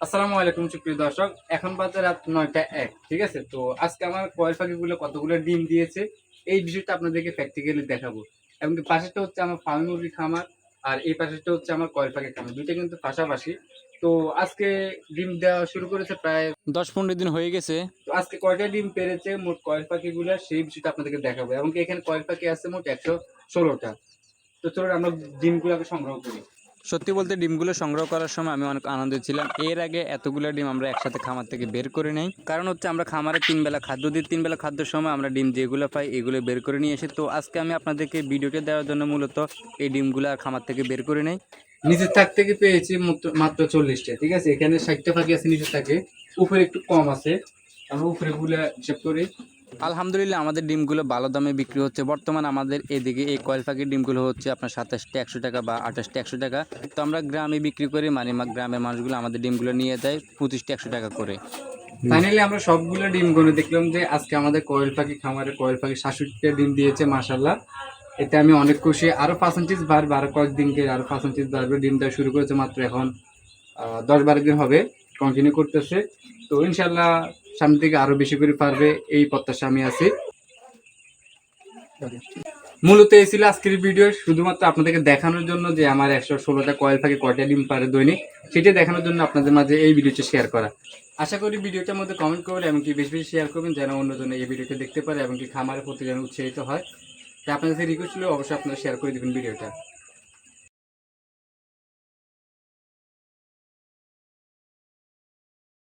আসসালামু আলাইকুম সুপ্রিয় দর্শক এখন বাজে রাত নয়টা এক ঠিক আছে? তো আজকে আমার কয়েল পাখিগুলো কতগুলো ডিম দিয়েছে এই বিষয়টা আপনাদেরকে প্র্যাকটিক্যালি দেখাবো। এবং পাশেরটা হচ্ছে আমার ফার্মি মুরগি খামার আর এই পাশেরটা হচ্ছে আমার কয়েল পাখি খামার দুইটা কিন্তু পাশাপাশি। তো আজকে ডিম দেওয়া শুরু করেছে প্রায় দশ পনেরো দিন হয়ে গেছে। তো আজকে কয়টা ডিম পেরেছে মোট কয়েল পাখিগুলো সেই বিষয়টা আপনাদেরকে দেখাবো। এবং এখানে কয়েল পাখি আছে মোট একশো ষোলোটা। তো চলুন আমরা ডিমগুলোকে সংগ্রহ করি। সত্যি বলতে ডিমগুলো সংগ্রহ করার সময় আমি অনেক আনন্দ ছিলাম। এর আগে এতগুলো ডিম আমরা একসাথে খামার থেকে বের করে নেই। কারণ হচ্ছে আমরা খামারে তিন বেলা খাদ্য দিই তিন বেলা খাদ্যের সময় আমরা ডিম যেগুলো পাই এগুলো বের করে নিয়ে এসে, তো আজকে আমি আপনাদেরকে ভিডিওটা দেওয়ার জন্য মূলত এই ডিমগুলো আর খামার থেকে বের করে নেই। নিজের থাক থেকে পেয়েছি মাত্র- চল্লিশটা, ঠিক আছে? এখানে ষাটটা পাখি আছে নিচের থাকে। উপরে একটু কম আছে। আমরা উপরে গুলা হিসাব করি। আলহামদুলিল্লাহ, আমাদের ডিমগুলো ভালো দামে বিক্রি হচ্ছে। বর্তমান আমাদের এদিকে এই কয়েল পাখির ডিমগুলো হচ্ছে আপনার সাতাশটা, একশো টাকা বা আঠাশটা, একশো টাকা। তো আমরা গ্রামে বিক্রি করি মানে গ্রামের মানুষগুলো আমাদের ডিমগুলো নিয়ে দেয় পঁচিশটা, একশো টাকা করে। ফাইনালি আমরা সবগুলো ডিম গনে দেখলাম যে আজকে আমাদের কয়েল পাখি খামারে কয়েল পাখি শাশুড়িটা ডিম দিয়েছে মাসাল্লাহ এতে আমি অনেক খুশি। আরও পার্সেন্টেজ বাড়বে, আরও কয়েকদিনকে আরও পার্সেন্টেজ বাড়বে। ডিম দেওয়া শুরু করেছে মাত্র এখন দশ বারো দিন হবে কন্টিনিউ করতেছে। তো ইনশাল্লাহ সামনে থেকে আরও বেশি করে পারবে এই প্রত্যাশা আমি আছি। মূলত এই ছিল আজকের ভিডিও শুধুমাত্র আপনাদেরকে দেখানোর জন্য যে আমার একশো ষোলোটা কয়েল থাকে, কয়টা ডিম পারে দৈনিক, সেটা দেখানোর জন্য আপনাদের মাঝে এই ভিডিওটা শেয়ার করা। আশা করি ভিডিওটার মধ্যে কমেন্ট করবেন এবং কি বেশি বেশি শেয়ার করবেন, যেন অন্যজন এই ভিডিওটা দেখতে পারে এবং কি খামারের প্রতি যেন উৎসাহিত হয়। তাই আপনাদের রিকোয়েস্ট ছিল, অবশ্যই আপনারা শেয়ার করে দেবেন ভিডিওটা